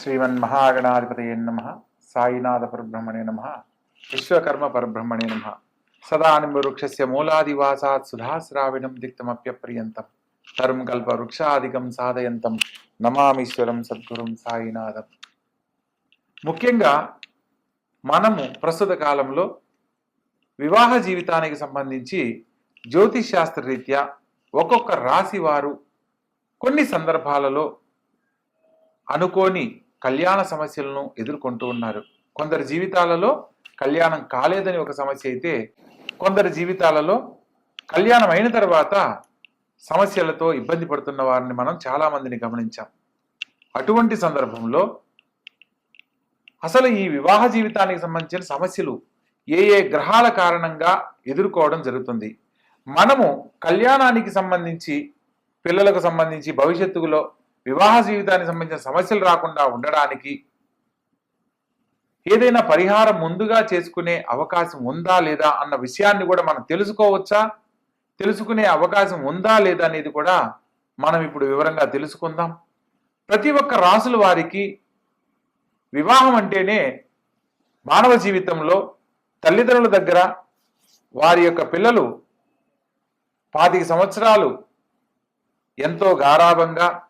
శ్రీమన్మహాగణాధిపతయ నమ సాయినాథ పరబ్రహ్మణే నమ విశ్వకర్మ పరబ్రహ్మణే నమ. సదానివృక్షస్య మూలాదివాసాత్ సుధాశ్రావిణం దిక్తమప్యప్రియంతం. తరుం కల్ప వృక్షాదికం సాధయంతం. నమామీశ్వరం సద్గురుం సాయినాథం. ముఖ్యంగా మనము ప్రస్తుత కాలంలో వివాహ జీవితానికి సంబంధించి జ్యోతిష్ శాస్త్ర రీత్యా ఒక్కొక్క రాశి వారు కొన్ని సందర్భాలలో అనుకోని కళ్యాణ సమస్యలను ఎదుర్కొంటూ ఉన్నారు. కొందరి జీవితాలలో కళ్యాణం కాలేదని ఒక సమస్య అయితే కొందరి జీవితాలలో కళ్యాణం అయిన తర్వాత సమస్యలతో ఇబ్బంది పడుతున్న వారిని మనం చాలా మందిని గమనించాం. అటువంటి సందర్భంలో అసలు ఈ వివాహ జీవితానికి సంబంధించిన సమస్యలు ఏ ఏ గ్రహాల కారణంగా ఎదుర్కోవడం జరుగుతుంది? మనము కళ్యాణానికి సంబంధించి పిల్లలకు సంబంధించి భవిష్యత్తులో వివాహ జీవితానికి సంబంధించిన సమస్యలు రాకుండా ఉండడానికి ఏదైనా పరిహారం ముందుగా చేసుకునే అవకాశం ఉందా లేదా అన్న విషయాన్ని కూడా మనం తెలుసుకోవచ్చా? తెలుసుకునే అవకాశం ఉందా లేదా అనేది కూడా మనం ఇప్పుడు వివరంగా తెలుసుకుందాం. ప్రతి ఒక్క రాసుల వారికి వివాహం అంటేనే మానవ జీవితంలో తల్లిదండ్రుల దగ్గర వారి యొక్క పిల్లలు పాతిక సంవత్సరాలు ఎంతో గారాభంగా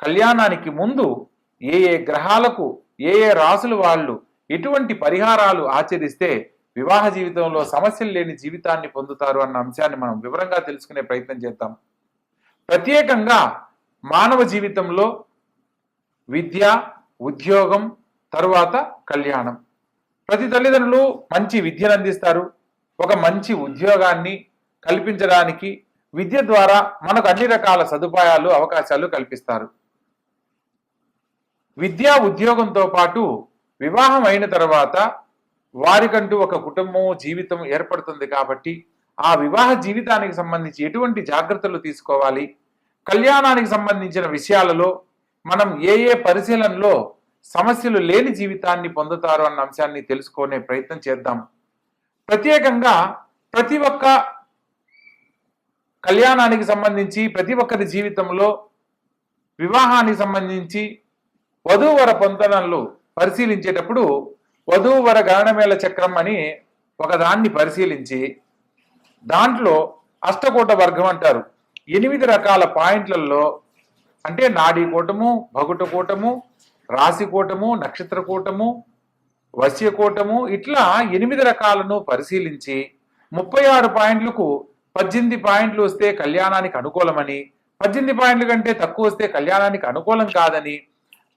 కళ్యాణానికి ముందు ఏ ఏ గ్రహాలకు ఏ ఏ రాసులు వాళ్ళు ఎటువంటి పరిహారాలు ఆచరిస్తే వివాహ జీవితంలో సమస్యలు లేని జీవితాన్ని పొందుతారు అన్న అంశాన్ని మనం వివరంగా తెలుసుకునే ప్రయత్నం చేద్దాం. ప్రత్యేకంగా మానవ జీవితంలో విద్య ఉద్యోగం తరువాత కళ్యాణం. ప్రతి తల్లిదండ్రులు మంచి విద్యను అందిస్తారు. ఒక మంచి ఉద్యోగాన్ని కల్పించడానికి విద్య ద్వారా మనకు అన్ని రకాల సదుపాయాలు అవకాశాలు కల్పిస్తారు. విద్యా ఉద్యోగంతో పాటు వివాహం అయిన తర్వాత వారికంటూ ఒక కుటుంబం జీవితం ఏర్పడుతుంది కాబట్టి ఆ వివాహ జీవితానికి సంబంధించి ఎటువంటి జాగ్రత్తలు తీసుకోవాలి? కళ్యాణానికి సంబంధించిన విషయాలలో మనం ఏ ఏ పరిశీలనలో సమస్యలు లేని జీవితాన్ని పొందుతారు అన్న అంశాన్ని తెలుసుకునే ప్రయత్నం చేద్దాం. ప్రత్యేకంగా ప్రతి ఒక్క కళ్యాణానికి సంబంధించి ప్రతి ఒక్కరి జీవితంలో వివాహానికి సంబంధించి వధూవర పొందనలు పరిశీలించేటప్పుడు వధూవర గణమేళ చక్రం అని ఒకదాన్ని పరిశీలించి దాంట్లో అష్టకూట వర్గం అంటారు. ఎనిమిది రకాల పాయింట్లలో అంటే నాడీ కూటము భగుట కూటము రాశి కూటము నక్షత్ర కూటము వశ్య కూటము ఇట్లా ఎనిమిది రకాలను పరిశీలించి ముప్పై ఆరు పాయింట్లకు పద్దెనిమిది పాయింట్లు వస్తే కళ్యాణానికి అనుకూలమని పద్దెనిమిది పాయింట్ల కంటే తక్కువ వస్తే కళ్యాణానికి అనుకూలం కాదని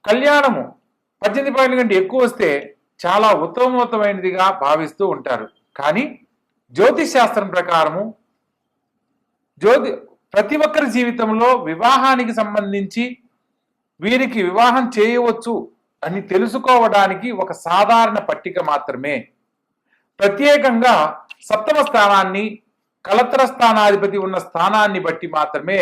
కళ్యాణము పద్దెనిమిది పాయింట్ల కంటే ఎక్కువ వస్తే చాలా ఉత్తమోత్తమైనదిగా భావిస్తూ ఉంటారు. కానీ జ్యోతిష్ శాస్త్రం ప్రకారము జ్యోతి ప్రతి ఒక్కరి జీవితంలో వివాహానికి సంబంధించి వీరికి వివాహం చేయవచ్చు అని తెలుసుకోవడానికి ఒక సాధారణ పట్టిక మాత్రమే. ప్రత్యేకంగా సప్తమ స్థానాన్ని కలత్ర స్థానాధిపతి ఉన్న స్థానాన్ని బట్టి మాత్రమే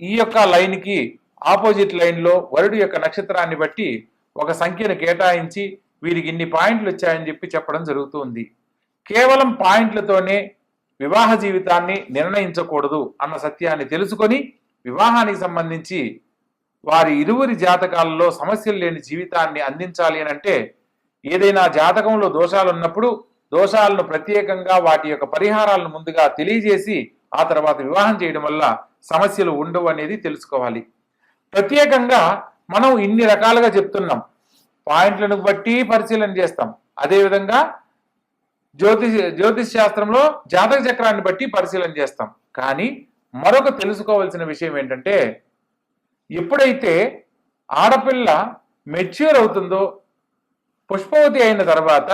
ఈ యొక్క లైన్కి ఆపోజిట్ లైన్లో వరుడి యొక్క నక్షత్రాన్ని బట్టి ఒక సంఖ్యను కేటాయించి వీరికి ఇన్ని పాయింట్లు వచ్చాయని చెప్పి చెప్పడం జరుగుతుంది. కేవలం పాయింట్లతోనే వివాహ జీవితాన్ని నిర్ణయించకూడదు అన్న సత్యాన్ని తెలుసుకొని వివాహానికి సంబంధించి వారి ఇరువురి జాతకాలలో సమస్యలు లేని జీవితాన్ని అందించాలి అని అంటే ఏదైనా జాతకంలో దోషాలు ఉన్నప్పుడు దోషాలను ప్రత్యేకంగా వాటి యొక్క పరిహారాలను ముందుగా తెలియజేసి ఆ తర్వాత వివాహం చేయడం వల్ల సమస్యలు ఉండవు అనేది తెలుసుకోవాలి. ప్రత్యేకంగా మనం ఇన్ని రకాలుగా చెప్తున్నాం. పాయింట్లను బట్టి పరిశీలన చేస్తాం. అదేవిధంగా జ్యోతిష్ జ్యోతిష్ శాస్త్రంలో జాతక చక్రాన్ని బట్టి పరిశీలన చేస్తాం. కానీ మరొక తెలుసుకోవాల్సిన విషయం ఏంటంటే ఎప్పుడైతే ఆడపిల్ల మెచ్యూర్ అవుతుందో పుష్పవతి అయిన తర్వాత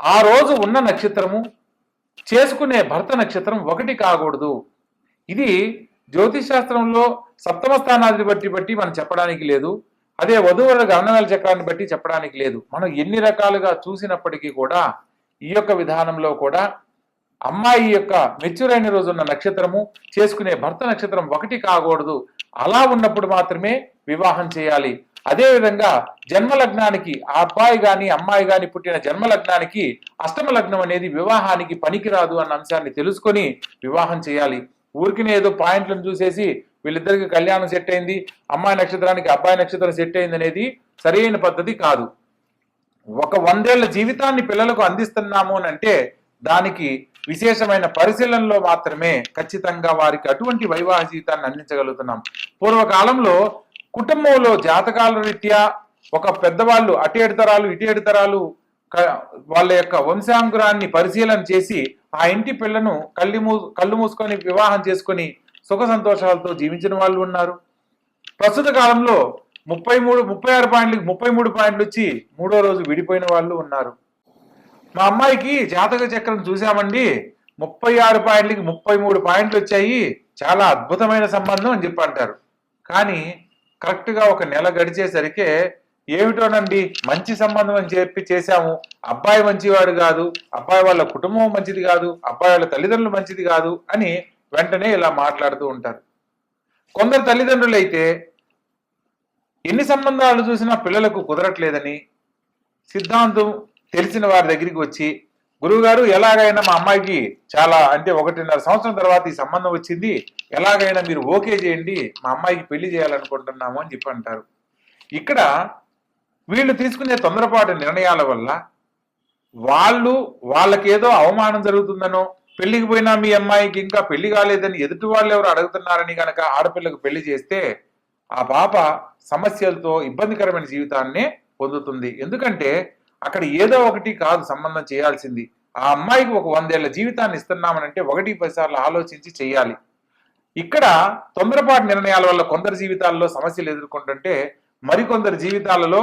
ఆ రోజు ఉన్న నక్షత్రము చేసుకునే భర్త నక్షత్రం ఒకటి కాకూడదు. ఇది జ్యోతిష్ శాస్త్రంలో సప్తమ స్థానాన్ని బట్టి బట్టి మనం చెప్పడానికి లేదు. అదే వధువుల గణనవేల చక్రాన్ని బట్టి చెప్పడానికి లేదు. మనం ఎన్ని రకాలుగా చూసినప్పటికీ కూడా ఈ యొక్క విధానంలో కూడా అమ్మాయి యొక్క మెచ్యూర్ అయిన రోజున్న నక్షత్రము చేసుకునే భర్త నక్షత్రం ఒకటి కాకూడదు. అలా ఉన్నప్పుడు మాత్రమే వివాహం చేయాలి. అదేవిధంగా జన్మ లగ్నానికి ఆ అబ్బాయి గాని అమ్మాయి గాని పుట్టిన జన్మ లగ్నానికి అష్టమ లగ్నం అనేది వివాహానికి పనికిరాదు అన్న అంశాన్ని తెలుసుకొని వివాహం చేయాలి. ఊరికినే ఏదో పాయింట్లను చూసేసి వీళ్ళిద్దరికి కళ్యాణం సెట్ అయింది అమ్మాయి నక్షత్రానికి అబ్బాయి నక్షత్రం సెట్ అయింది అనేది సరైన పద్ధతి కాదు. ఒక వందేళ్ళ జీవితాన్ని పిల్లలకు అందిస్తున్నాము అని అంటే దానికి విశేషమైన పరిశీలనలో మాత్రమే ఖచ్చితంగా వారికి అటువంటి వైవాహ జీవితాన్ని అందించగలుగుతున్నాం. పూర్వకాలంలో కుటుంబంలో జాతకాల రీత్యా ఒక పెద్దవాళ్ళు అటు ఏడు తరాలు ఇటు ఏడు తరాలు వాళ్ళ యొక్క వంశాంకురాన్ని పరిశీలన చేసి ఆ ఇంటి పిల్లను కళ్ళు మూ కళ్ళు మూసుకొని వివాహం చేసుకొని సుఖ సంతోషాలతో జీవించిన వాళ్ళు ఉన్నారు. ప్రస్తుత కాలంలో ముప్పై మూడు ముప్పై ఆరు పాయింట్లకి ముప్పై మూడు పాయింట్లు వచ్చి మూడో రోజు విడిపోయిన వాళ్ళు ఉన్నారు. మా అమ్మాయికి జాతక చక్రం చూసామండి ముప్పై ఆరు పాయింట్లకి ముప్పై మూడు పాయింట్లు వచ్చాయి. చాలా అద్భుతమైన సంబంధం అని చెప్పి అంటారు. కానీ కరెక్ట్గా ఒక నెల గడిచేసరికి ఏమిటోనండి? మంచి సంబంధం అని చెప్పి చేశాము. అబ్బాయి మంచివాడు కాదు. అబ్బాయి వాళ్ళ కుటుంబం మంచిది కాదు. అబ్బాయి వాళ్ళ తల్లిదండ్రులు మంచిది కాదు అని వెంటనే ఇలా మాట్లాడుతూ ఉంటారు. కొందరు తల్లిదండ్రులు అయితే ఎన్ని సంబంధాలు చూసినా పిల్లలకు కుదరట్లేదని సిద్ధాంతం తెలిసిన వారి దగ్గరికి వచ్చి గురువుగారు ఎలాగైనా మా అమ్మాయికి చాలా అంటే ఒకటిన్నర సంవత్సరం తర్వాత ఈ సంబంధం వచ్చింది. ఎలాగైనా మీరు ఓకే చేయండి. మా అమ్మాయికి పెళ్ళి చేయాలనుకుంటున్నాము అని చెప్పి అంటారు. ఇక్కడ వీళ్ళు తీసుకునే తొందరపాటు నిర్ణయాల వల్ల వాళ్ళు వాళ్ళకేదో అవమానం జరుగుతుందనో పెళ్ళికి పోయినా మీ అమ్మాయికి ఇంకా పెళ్ళి కాలేదని ఎదుటి వాళ్ళు ఎవరు అడుగుతున్నారని కనుక ఆడపిల్లకు పెళ్ళి చేస్తే ఆ పాప సమస్యలతో ఇబ్బందికరమైన జీవితాన్నే పొందుతుంది. ఎందుకంటే అక్కడ ఏదో ఒకటి కాదు సంబంధం చేయాల్సింది. ఆ అమ్మాయికి ఒక వందేళ్ళ జీవితాన్ని ఇస్తున్నామనంటే ఒకటి పది సార్లు ఆలోచించి చేయాలి. ఇక్కడ తొందరపాటు నిర్ణయాల వల్ల కొందరి జీవితాల్లో సమస్యలు ఎదుర్కొంటుంటే మరికొందరి జీవితాలలో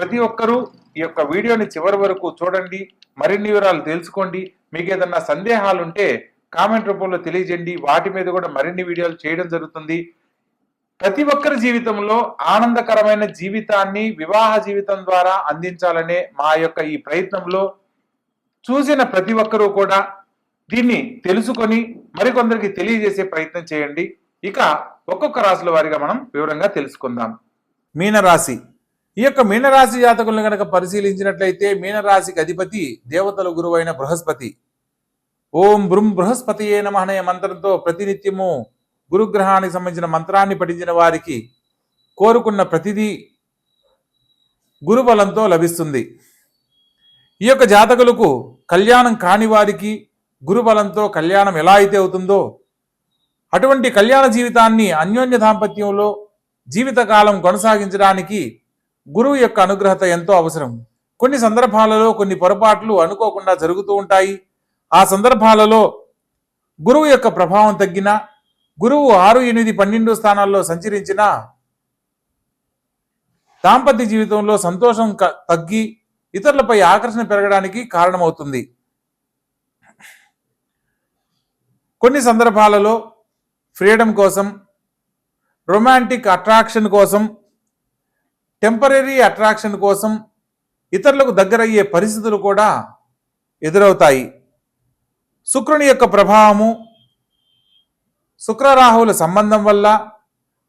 ప్రతి ఒక్కరూ ఈ యొక్క వీడియోని చివరి వరకు చూడండి మరిన్ని వివరాలు తెలుసుకోండి. మీకు ఏదన్నా సందేహాలు ఉంటే కామెంట్ రూపంలో తెలియజేయండి. వాటి మీద కూడా మరిన్ని వీడియోలు చేయడం జరుగుతుంది. ప్రతి ఒక్కరి జీవితంలో ఆనందకరమైన జీవితాన్ని వివాహ జీవితం ద్వారా అందించాలనే మా యొక్క ఈ ప్రయత్నంలో చూసిన ప్రతి ఒక్కరూ కూడా దీన్ని తెలుసుకొని మరికొందరికి తెలియజేసే ప్రయత్నం చేయండి. ఇక ఒక్కొక్క రాశుల వారిగా మనం వివరంగా తెలుసుకుందాం. మీనరాశి. ఈ యొక్క మీనరాశి జాతకులను కనుక పరిశీలించినట్లయితే మీనరాశికి అధిపతి దేవతల గురువైన బృహస్పతి. ఓం బృం బృహస్పతియే నమ అనే మంత్రంతో ప్రతినిత్యము గురుగ్రహానికి సంబంధించిన మంత్రాన్ని పఠించిన వారికి కోరుకున్న ప్రతిదీ గురుబలంతో లభిస్తుంది. ఈ యొక్క జాతకులకు కళ్యాణం కాని వారికి గురుబలంతో కళ్యాణం ఎలా అయితే అవుతుందో అటువంటి కళ్యాణ జీవితాన్ని అన్యోన్య దాంపత్యంలో జీవితకాలం కొనసాగించడానికి గురువు యొక్క అనుగ్రహత ఎంతో అవసరం. కొన్ని సందర్భాలలో కొన్ని పొరపాట్లు అనుకోకుండా జరుగుతూ ఉంటాయి. ఆ సందర్భాలలో గురువు యొక్క ప్రభావం తగ్గినా గురువు ఆరు ఎనిమిది పన్నెండు స్థానాల్లో సంచరించిన దాంపత్య జీవితంలో సంతోషం క- తగ్గి ఇతరులపై ఆకర్షణ పెరగడానికి కారణమవుతుంది. కొన్ని సందర్భాలలో ఫ్రీడమ్ కోసం రొమాంటిక్ అట్రాక్షన్ కోసం టెంపరీ అట్రాక్షన్ కోసం ఇతరులకు దగ్గరయ్యే పరిస్థితులు కూడా ఎదురవుతాయి. శుక్రుని యొక్క ప్రభావము శుక్రరాహువుల సంబంధం వల్ల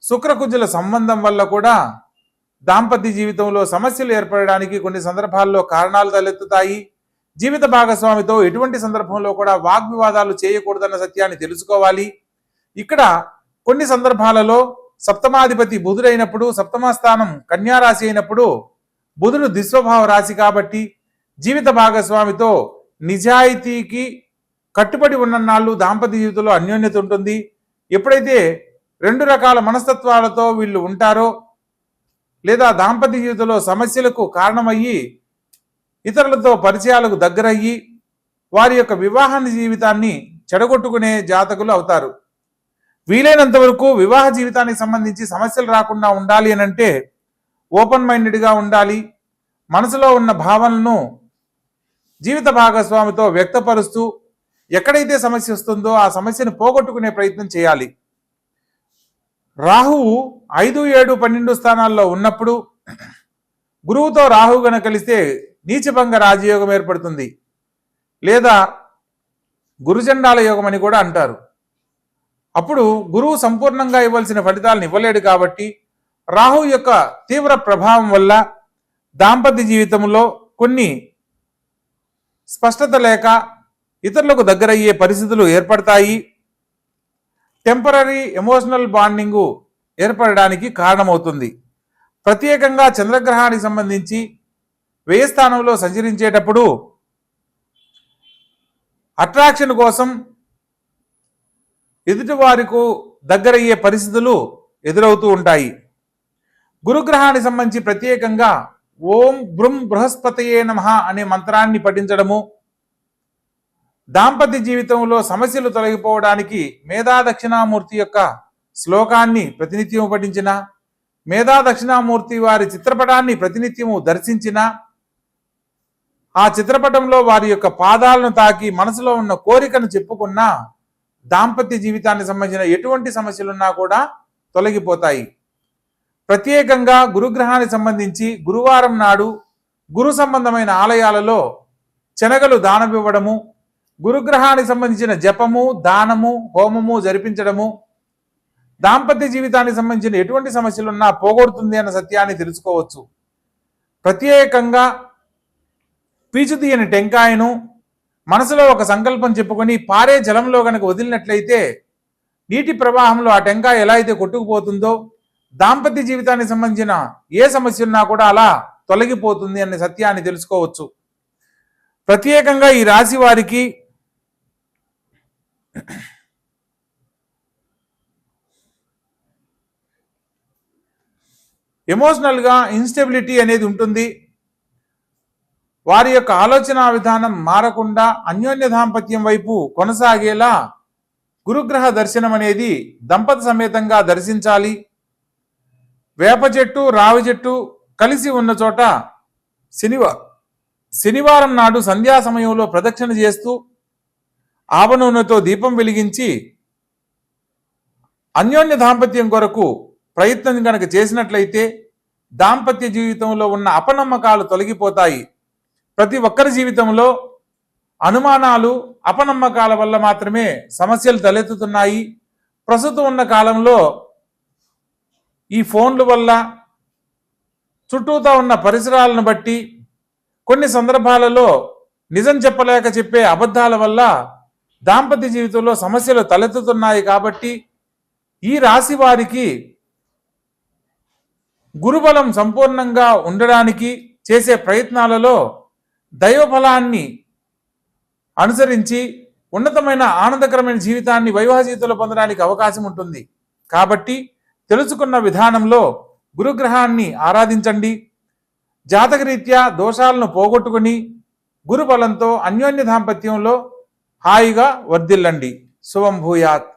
శుక్రకుజుల సంబంధం వల్ల కూడా దాంపత్య జీవితంలో సమస్యలు ఏర్పడడానికి కొన్ని సందర్భాల్లో కారణాలు తలెత్తుతాయి. జీవిత భాగస్వామితో ఎటువంటి సందర్భంలో కూడా వాగ్వివాదాలు చేయకూడదన్న సత్యాన్ని తెలుసుకోవాలి. ఇక్కడ కొన్ని సందర్భాలలో సప్తమాధిపతి బుధుడైనప్పుడు సప్తమ స్థానం కన్యారాశి అయినప్పుడు బుధుడు దిస్వభావ రాశి కాబట్టి జీవిత భాగస్వామితో నిజాయితీకి కట్టుబడి ఉన్న నాళ్ళు దాంపత్య జీవితంలో అన్యోన్యత ఉంటుంది. ఎప్పుడైతే రెండు రకాల మనస్తత్వాలతో వీళ్ళు ఉంటారో లేదా దాంపత్య జీవితంలో సమస్యలకు కారణమయ్యి ఇతరులతో పరిచయాలకు దగ్గరయ్యి వారి యొక్క వివాహ జీవితాన్ని చెడగొట్టుకునే జాతకులు అవుతారు. వీలైనంత వరకు వివాహ జీవితానికి సంబంధించి సమస్యలు రాకుండా ఉండాలి అని అంటే ఓపెన్ మైండెడ్గా ఉండాలి. మనసులో ఉన్న భావనలను జీవిత భాగస్వామితో వ్యక్తపరుస్తూ ఎక్కడైతే సమస్య వస్తుందో ఆ సమస్యను పోగొట్టుకునే ప్రయత్నం చేయాలి. రాహువు ఐదు ఏడు పన్నెండు స్థానాల్లో ఉన్నప్పుడు గురువుతో రాహువు గన కలిస్తే నీచభంగ రాజయోగం ఏర్పడుతుంది. లేదా గురుజండాల యోగం అని కూడా అంటారు. అప్పుడు గురువు సంపూర్ణంగా ఇవ్వాల్సిన ఫలితాలను ఇవ్వలేడు కాబట్టి రాహు యొక్క తీవ్ర ప్రభావం వల్ల దాంపత్య జీవితంలో కొన్ని స్పష్టత లేక ఇతరులకు దగ్గరయ్యే పరిస్థితులు ఏర్పడతాయి. టెంపరీ ఎమోషనల్ బాండింగు ఏర్పడడానికి కారణమవుతుంది. ప్రత్యేకంగా చంద్రగ్రహానికి సంబంధించి వ్యయ స్థానంలో సంచరించేటప్పుడు అట్రాక్షన్ కోసం ఎదుటివారికు దగ్గరయ్యే పరిస్థితులు ఎదురవుతూ ఉంటాయి. గురుగ్రహానికి సంబంధించి ప్రత్యేకంగా ఓం బృం బృహస్పతయే నమ అనే మంత్రాన్ని పఠించడము దాంపత్య జీవితంలో సమస్యలు తొలగిపోవడానికి మేధా దక్షిణామూర్తి యొక్క శ్లోకాన్ని ప్రతినిత్యము పఠించిన మేధా దక్షిణామూర్తి వారి చిత్రపటాన్ని ప్రతినిత్యము దర్శించిన ఆ చిత్రపటంలో వారి యొక్క పాదాలను తాకి మనసులో ఉన్న కోరికను చెప్పుకున్నా దాంపత్య జీవితానికి సంబంధించిన ఎటువంటి సమస్యలున్నా కూడా తొలగిపోతాయి. ప్రత్యేకంగా గురుగ్రహానికి సంబంధించి గురువారం నాడు గురు సంబంధమైన ఆలయాలలో శనగలు దానమివ్వడము గురుగ్రహానికి సంబంధించిన జపము దానము హోమము జరిపించడము దాంపత్య జీవితానికి సంబంధించిన ఎటువంటి సమస్యలున్నా పోగొడుతుంది అన్న సత్యాన్ని తెలుసుకోవచ్చు. ప్రత్యేకంగా పీచు తీయని టెంకాయను మనసులో ఒక సంకల్పం చెప్పుకొని పారే జలంలో కనుక వదిలినట్లయితే నీటి ప్రవాహంలో ఆ టెంకాయ ఎలా అయితే కొట్టుకుపోతుందో దాంపత్య జీవితానికి సంబంధించిన ఏ సమస్య ఉన్నా కూడా అలా తొలగిపోతుంది అనే సత్యాన్ని తెలుసుకోవచ్చు. ప్రత్యేకంగా ఈ రాశి వారికి ఎమోషనల్గా ఇన్స్టెబిలిటీ అనేది ఉంటుంది. వారి యొక్క ఆలోచన విధానం మారకుండా అన్యోన్య దాంపత్యం వైపు కొనసాగేలా గురుగ్రహ దర్శనం అనేది దంపతి సమేతంగా దర్శించాలి. వేప చెట్టు రావి చెట్టు కలిసి ఉన్న చోట శనివా శనివారం నాడు సంధ్యా సమయంలో ప్రదక్షిణ చేస్తూ ఆవనూనెతో దీపం వెలిగించి అన్యోన్య దాంపత్యం కొరకు ప్రయత్నం కనుక చేసినట్లయితే దాంపత్య జీవితంలో ఉన్న అపనమ్మకాలు తొలగిపోతాయి. ప్రతి ఒక్కరి జీవితంలో అనుమానాలు అపనమ్మకాల వల్ల మాత్రమే సమస్యలు తలెత్తుతున్నాయి. ప్రస్తుతం ఉన్న కాలంలో ఈ ఫోన్ల వల్ల చుట్టూతా ఉన్న పరిసరాలను బట్టి కొన్ని సందర్భాలలో నిజం చెప్పలేక చెప్పే అబద్ధాల వల్ల దాంపత్య జీవితంలో సమస్యలు తలెత్తుతున్నాయి కాబట్టి ఈ రాశి వారికి గురుబలం సంపూర్ణంగా ఉండడానికి చేసే ప్రయత్నాలలో దైవఫలాన్ని అనుసరించి ఉన్నతమైన ఆనందకరమైన జీవితాన్ని వైవాహ జీవితంలో పొందడానికి అవకాశం ఉంటుంది. కాబట్టి తెలుసుకున్న విధానంలో గురుగ్రహాన్ని ఆరాధించండి. జాతకరీత్యా దోషాలను పోగొట్టుకుని గురుబలంతో అన్యోన్య దాంపత్యంలో హాయిగా వర్ధిల్లండి. శుభం భూయాత్.